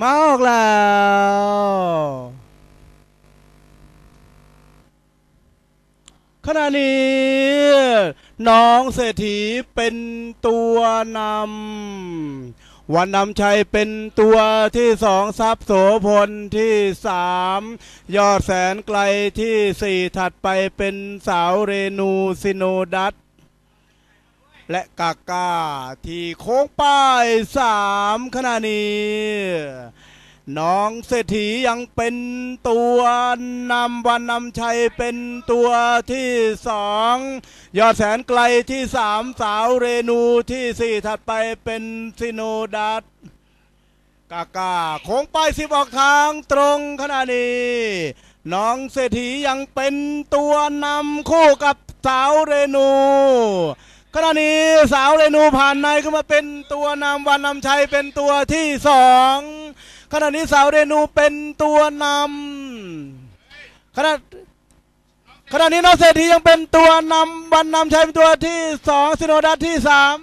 มาออกแล้ว ขณะนี้ น้องเศรษฐีเป็นตัวนำวันนำชัยเป็นตัวที่สองทรัพย์โสพลที่สามยอดแสนไกลที่สี่ถัดไปเป็นสาวเรนูซิโนดัต และกากาที่โค้งป้ายสามขณะนี้ น้องเศรษฐียังเป็นตัวนำวันนำชัยเป็นตัวที่สองยอดแสนไกลที่สามสาวเรนูที่สี่ถัดไปเป็นซิโนดัตกากาโค้งไปสิบออกทางตรงขณะนี้ น้องเศรษฐียังเป็นตัวนำคู่กับสาวเรนู ขณะนี้สาวเรนูผ่านในขึ้นมาเป็นตัวนำวันนำชัยเป็นตัวที่สองขณะนี้สาวเรนูเป็นตัวนำขณะขณะนี้น้องเศรษฐียังเป็นตัวนำวันนำชัยเป็นตัวที่สองสิโนดัตที่สาม